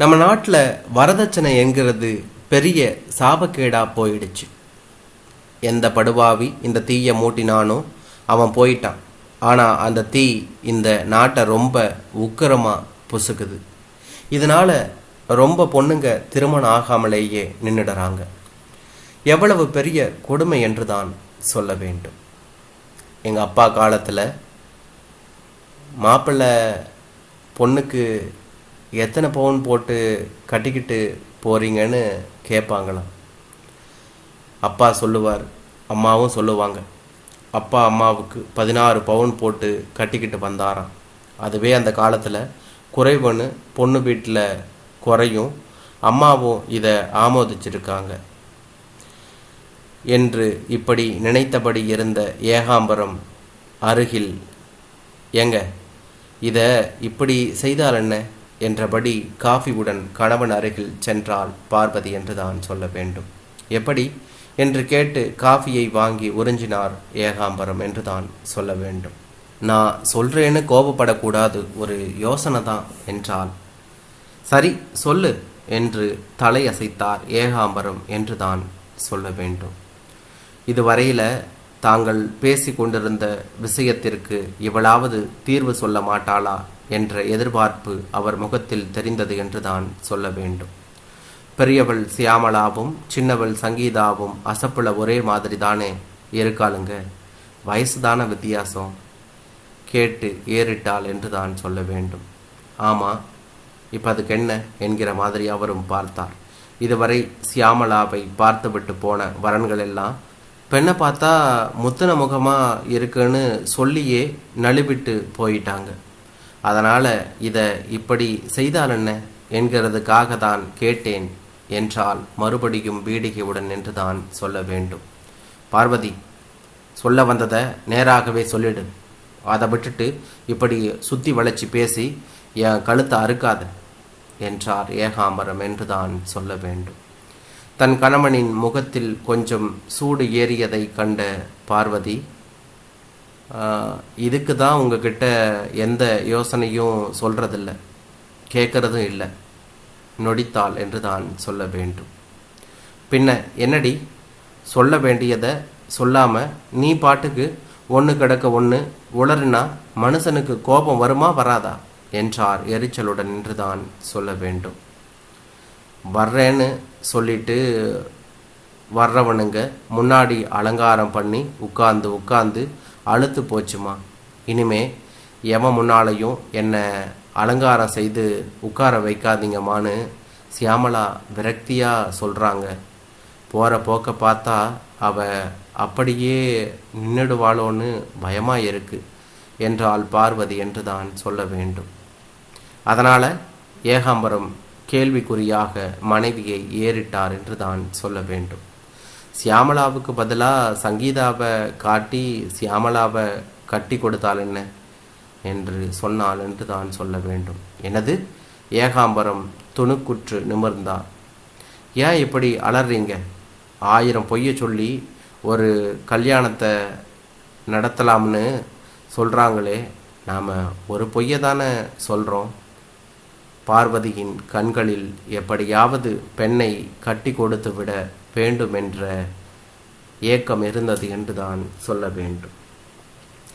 நம்ம நாட்டில் வரதட்சணை என்கிறது பெரிய சாபக்கேடாக போயிடுச்சு. எந்த படுவாவி இந்த தீயை மூட்டினானோ அவன் போயிட்டான். ஆனால் அந்த தீ இந்த நாட்டை ரொம்ப உக்கிரமாக பொசுக்குது. இதனால் ரொம்ப பொண்ணுங்க திருமணம் ஆகாமலேயே நின்றுடுறாங்க எவ்வளவு பெரிய கொடுமை என்று தான் சொல்ல வேண்டும். எங்கள் அப்பா காலத்தில் மாப்பிள்ளை பொண்ணுக்கு எத்தனை பவுன் போட்டு கட்டிக்கிட்டு போறீங்கன்னு கேட்பாங்களாம் அப்பா சொல்லுவார் அம்மாவும் சொல்லுவாங்க அப்பா அம்மாவுக்கு பதினாறு பவுன் போட்டு கட்டிக்கிட்டு வந்தாராம். அதுவே அந்த காலத்தில் குறைவுன்னு பொண்ணு வீட்டில் குறையும் அம்மாவும் இதை ஆமோதிச்சிருக்காங்க. என்று இப்படி நினைத்தபடி இருந்த ஏகாம்பரம் அருகில் ஏங்க இதை இப்படி செய்தால் என்ன? என்றபடி காஃபியுடன் கணவன் அருகில் சென்றால் பார்வதி என்று தான் சொல்ல வேண்டும். எப்படி? என்று கேட்டு காஃபியை வாங்கி உறிஞ்சினார் ஏகாம்பரம் என்று தான் சொல்ல வேண்டும். நான் சொல்றேன்னு கோபப்படக்கூடாது ஒரு யோசனை தான் என்றால் சரி சொல்லு என்று தலையசைத்தார் ஏகாம்பரம் என்று தான் சொல்ல வேண்டும். இதுவரையில தாங்கள் பேசி கொண்டிருந்த விஷயத்திற்கு இவளாவது தீர்வு சொல்ல மாட்டாளா என்ற எதிர்பார்ப்பு அவர் முகத்தில் தெரிந்தது என்று தான் சொல்ல வேண்டும். பெரியவள் சியாமலாவும் சின்னவள் சங்கீதாவும் அசப்புல ஒரே மாதிரி தானே இருக்காளுங்க. வயசுதான வித்தியாசம். கேட்டு ஏறிட்டாள் என்று தான் சொல்ல வேண்டும். ஆமாம் இப்போ அதுக்கு என்ன என்கிற மாதிரி அவரும் பார்த்தார். இதுவரை சியாமலாவை பார்த்துவிட்டு போன வரன்கள் எல்லாம் பெண்ணை பார்த்தா முத்தின முகமாக இருக்குன்னு சொல்லியே நழுவிட்டு போயிட்டாங்க. அதனால் இதை இப்படி செய்தால் என்ன? என்கிறதுக்காக தான் கேட்டேன் என்றால் மறுபடியும் பீடிகையுடன் என்று தான் சொல்ல வேண்டும். பார்வதி சொல்ல வந்ததை நேராகவே சொல்லிடு. அதை விட்டுட்டு இப்படி சுத்தி வளைச்சி பேசி என் கழுத்தை அறுக்காத என்றார் ஏகாம்பரம் என்று தான் சொல்ல வேண்டும். தன் கணவனின் முகத்தில் கொஞ்சம் சூடு ஏறியதை கண்ட பார்வதி இதுக்கு தான் உங்ககிட்ட எந்த யோசனையும் சொல்கிறதில்ல கேட்கறதும் இல்லை. நொடித்தாள் என்று தான் சொல்ல வேண்டும். பின்ன என்னடி? சொல்ல வேண்டியதை சொல்லாமல் நீ பாட்டுக்கு ஒன்று கிடக்க ஒன்று உளறினா மனுஷனுக்கு கோபம் வருமா வராதா? என்றார் எரிச்சலுடன் என்றுதான் சொல்ல வேண்டும். வர்றேன்னு சொல்லிட்டு வர்றவனுங்க முன்னாடி அலங்காரம் பண்ணி உட்காந்து உட்காந்து அழுத்து போச்சுமா. இனிமே எவன் முன்னாலையும் என்னை அலங்காரம் செய்து உட்கார வைக்காதீங்கம்மான்னு சியாமலா விரக்தியாக சொல்கிறாங்க போகிற போக்க பார்த்தா அவ அப்படியே நின்றுடுவாளோன்னு பயமாக இருக்கு. என்றால் பார்வதி என்று தான் சொல்ல வேண்டும். அதனால் ஏகாம்பரம் கேள்விக்குறியாக மனைவியை ஏறிட்டார் என்று தான் சொல்ல வேண்டும். சியாமலாவுக்கு பதிலாக சங்கீதாவை காட்டி சியாமலாவை கட்டி கொடுத்தால் என்ன? என்று சொன்னால் என்று தான் சொல்ல வேண்டும். எனது ஏகாம்பரம் துணுக்குற்று நிமிர்ந்தார் ஏன் இப்படி அலறீங்க? ஆயிரம் பொய்யை சொல்லி ஒரு கல்யாணத்தை நடத்தலாம்னு சொல்கிறாங்களே நாம் ஒரு பொய்யை தானே சொல்கிறோம் பார்வதியின் கண்களில் எப்படியாவது பெண்ணை கட்டி கொடுத்து விட வேண்டும் என்ற ஏக்கம் இருந்தது என்றுதான் சொல்ல வேண்டும்.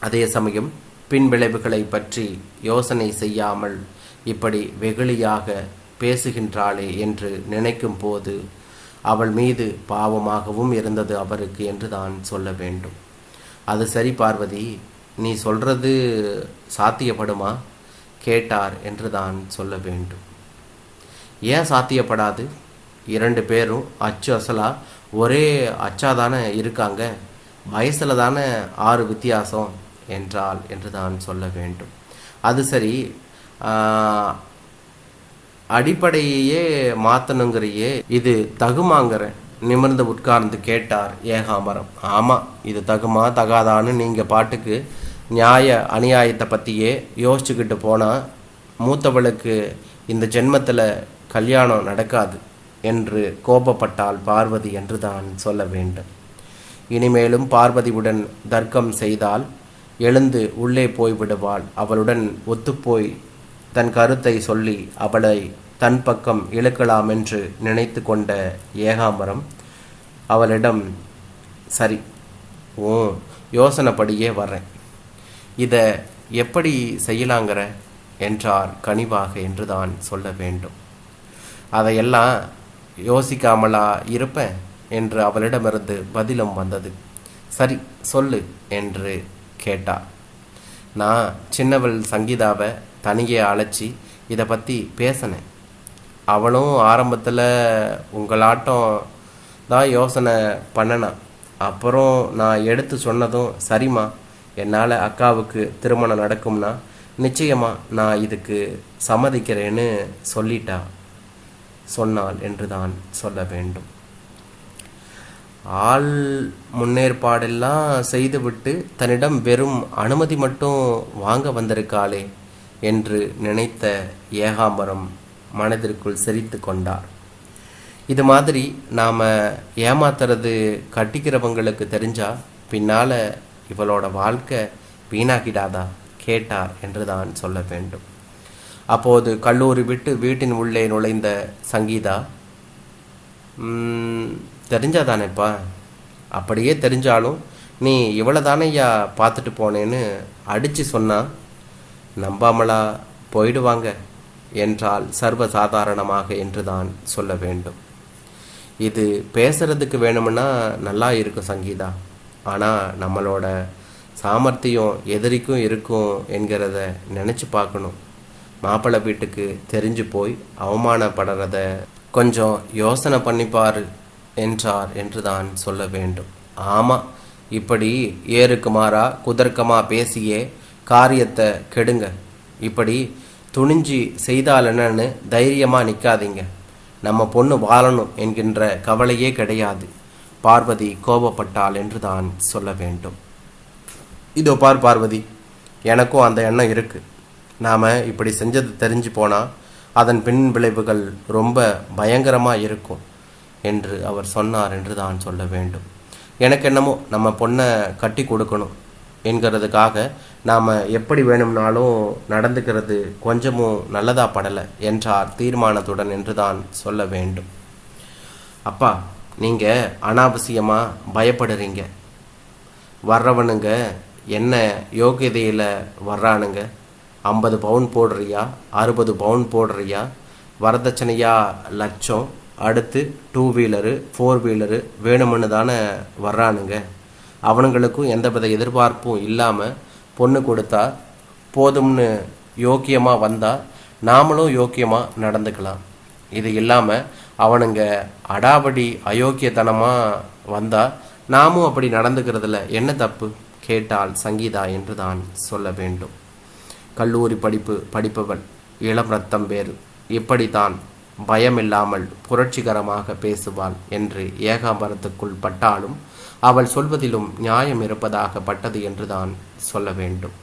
அதே சமயம் பின்விளைவுகளை பற்றி யோசனை செய்யாமல் இப்படி வெகுளியாக பேசுகின்றாளே என்று நினைக்கும் போது அவள் மீது பாவமாகவும் இருந்தது அவருக்கு என்று தான் சொல்ல வேண்டும். அது சரி பார்வதி நீ சொல்றது சாத்தியப்படுமா? கேட்டார் என்று தான் சொல்ல வேண்டும். ஏன் சாத்தியப்படாது? இரண்டு பேரும் அச்சு அசலா ஒரே அச்சா தானே இருக்காங்க? வயசுல தானே ஆறு வித்தியாசம் என்றால் என்று தான் சொல்ல வேண்டும். அது சரி அடிப்படையே அடிப்படையையே இது தகுமாங்கிற நிமிர்ந்து உட்கார்ந்து கேட்டார் ஏகாம்பரம். ஆமாம் இது தகுமா தகாதான்னு நீங்கள் பாட்டுக்கு நியாய அநியாயத்தை பற்றியே யோசிச்சுக்கிட்டு போனால் மூத்தவளுக்கு இந்த ஜென்மத்தில் கல்யாணம் நடக்காது என்று கோபப்பட்டால் பார்வதி என்று தான் சொல்ல வேண்டும். இனிமேலும் பார்வதியுடன் தர்க்கம் செய்தால் எழுந்து உள்ளே போய்விடுவாள் அவளுடன் ஒத்துப்போய் தன் கருத்தை சொல்லி அவளை தன் பக்கம் இழுக்கலாம் என்று நினைத்து கொண்ட ஏகாம்பரம் அவளிடம் சரி ஓ யோசனைப்படியே வர்றேன். இதை எப்படி செய்யலாங்கிற என்றார் கனிவாக என்றுதான் சொல்ல வேண்டும். அதையெல்லாம் யோசிக்காமலா இருப்பேன் என்று அவளிடமிருந்து பதிலும் வந்தது. சரி சொல்லு என்று கேட்டா நான் சின்னவள் சங்கீதாவை தனியே அழைச்சி இதை பற்றி பேசினேன். அவளும் ஆரம்பத்தில் உங்களாட்டம் தான் யோசனை பண்ணனான் அப்புறம் நான் எடுத்து சொன்னதும் சரிம்மா என்னால் அக்காவுக்கு திருமணம் நடக்கும்னா நிச்சயமாக நான் இதுக்கு சம்மதிக்கிறேன்னு சொல்லிட்டா. சொன்னால் என்று தான் சொல்ல வேண்டும். ஆள் முன்னேற்பாடெல்லாம் செய்துவிட்டு தன்னிடம் வெறும் அனுமதி மட்டும் வாங்க வந்திருக்காளே என்று நினைத்த ஏகாம்பரம் மனதிற்குள் சிரித்து கொண்டார். இது மாதிரி நாம் ஏமாத்துறது கட்டிக்கிறவங்களுக்கு தெரிஞ்சால் பின்னால் இவளோட வாழ்க்கை வீணாகிடாதா? கேட்டார் என்று தான் சொல்ல வேண்டும். அப்போது கல்லூரி விட்டு வீட்டின் உள்ளே நுழைந்த சங்கீதா தெரிஞ்சாதானேப்பா? அப்படியே தெரிஞ்சாலும் நீ இவ்வளோ தானேயா பார்த்துட்டு போனேன்னு அடித்து சொன்னா நம்பாமலா போயிடுவாங்க என்றால் சர்வசாதாரணமாக என்று தான் சொல்ல வேண்டும். இது பேசுறதுக்கு வேணும்னா நல்லா இருக்கும் சங்கீதா. ஆனால் நம்மளோட சாமர்த்தியம் எதிரிக்கும் இருக்கும் என்கிறத நினச்சி பார்க்கணும். மாப்பிள்ளை வீட்டுக்கு தெரிஞ்சு போய் அவமானப்படுறத கொஞ்சம் யோசனை பண்ணிப்பார் என்றார் என்று தான் சொல்ல வேண்டும். ஆமாம் இப்படி ஏருக்கு மாறா குதர்க்கமாக பேசியே காரியத்தை கெடுங்க. இப்படி துணிஞ்சு செய்தால் என்னன்னு தைரியமாக நிற்காதீங்க நம்ம பொண்ணு வாழணும் என்கின்ற கவலையே கிடையாது. பார்வதி கோபப்பட்டாள் என்று தான் சொல்ல வேண்டும். இதோ பார் பார்வதி எனக்கும் அந்த எண்ணம் இருக்கு. நாம் இப்படி செஞ்சது தெரிஞ்சு போனால் அதன் பின் விளைவுகள் ரொம்ப பயங்கரமாக இருக்கும் என்று அவர் சொன்னார் என்று தான் சொல்ல வேண்டும். எனக்கு என்னமோ நம்ம பொண்ணை கட்டி கொடுக்கணும் என்கிறதுக்காக நாம் எப்படி வேணும்னாலும் நடந்துக்கிறது கொஞ்சமும் நல்லதாக படலை என்றார் தீர்மானத்துடன் என்று தான் சொல்ல வேண்டும். அப்பா நீங்கள் அனாவசியமாக பயப்படுறீங்க. வர்றவனுங்க என்ன யோகியதையில் வர்றானுங்க? ஐம்பது பவுன் போடுறியா? அறுபது பவுன் போடுறியா? வரதட்சணையா லட்சம். அடுத்து டூ வீலரு ஃபோர் வீலரு வேணும்னு தானே வர்றானுங்க. அவனுங்களுக்கும் எந்தவித எதிர்பார்ப்பும் இல்லாமல் பொண்ணு கொடுத்தா போதும்னு யோக்கியமாக வந்தால் நாமளும் யோக்கியமாக நடந்துக்கலாம். இது இல்லாமல் அவனுங்க அடாவடி அயோக்கியத்தனமாக வந்தால் நாமும் அப்படி நடந்துக்கிறதுல என்ன தப்பு? கேட்டால் சங்கீதா என்று தான் சொல்ல வேண்டும். கல்லூரி படிப்பு படிப்பவள் இளம் ரத்தம் வேறு. இப்படித்தான் பயமில்லாமல் புரட்சிகரமாக பேசுவாள் என்று ஏகாம்பரத்துக்குள் பட்டாலும் அவள் சொல்வதிலும் நியாயம் இருப்பதாக பட்டது என்று தான் சொல்ல வேண்டும்.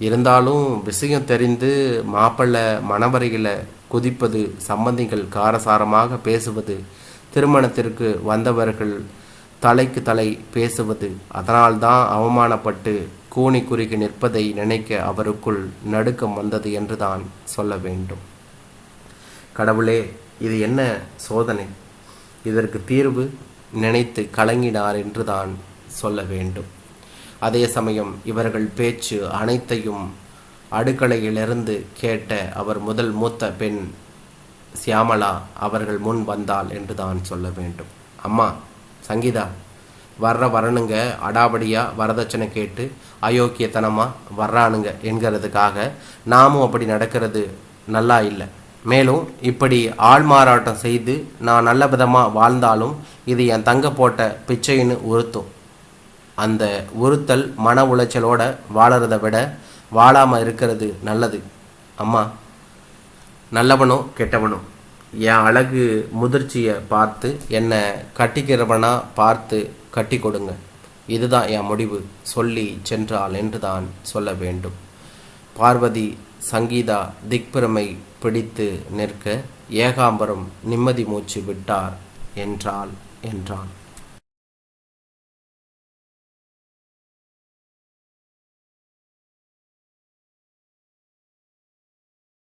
இருந்தாலும் விஷயம் தெரிந்து மாப்பிள்ளை மணவரையில் குதிப்பது சம்பந்திகள் காரசாரமாக பேசுவது திருமணத்திற்கு வந்தவர்கள் தலைக்கு தலை பேசுவது அதனால்தான் அவமானப்பட்டு கூனி குறுகி நிற்பதை நினைக்க அவருக்குள் நடுக்கம் வந்தது என்றுதான் சொல்ல வேண்டும். கடவுளே இது என்ன சோதனை? இதற்கு தீர்வு நினைத்து கலங்கினார் என்றுதான் சொல்ல வேண்டும். அதே சமயம் இவர்கள் பேச்சு அனைத்தையும் அடுக்கலையிலிருந்து கேட்ட அவர் முதல் மூத்த பெண் சியாமலா அவர்கள் முன் வந்தாள் என்று தான் சொல்ல வேண்டும். அம்மா சங்கீதா வர்ற வரணுங்க அடாபடியாக வரதட்சணை கேட்டு அயோக்கியத்தனமாக வர்றானுங்க என்கிறதுக்காக நாமும் அப்படி நடக்கிறது நல்லா இல்லை. மேலும் இப்படி ஆள்மாறாட்டம் செய்து நான் நல்ல விதமாக வாழ்ந்தாலும் இது என் தங்க போட்ட பிச்சைன்னு உறுத்தும். அந்த உறுத்தல் மன உளைச்சலோட வாழறத விட வாழாமல் இருக்கிறது நல்லது. அம்மா நல்லவனோ கெட்டவனோ? என் அழகு முதிர்ச்சியை பார்த்து என்னை கட்டிக்கிறவனா பார்த்து கட்டி கொடுங்க. இதுதான் என் முடிவு. சொல்லி சென்றாள் என்று தான் சொல்ல வேண்டும். பார்வதி சங்கீதா திக்பிரமை பிடித்து நிற்க ஏகாம்பரம் நிம்மதி மூச்சு விட்டார் என்றாள் என்றான்.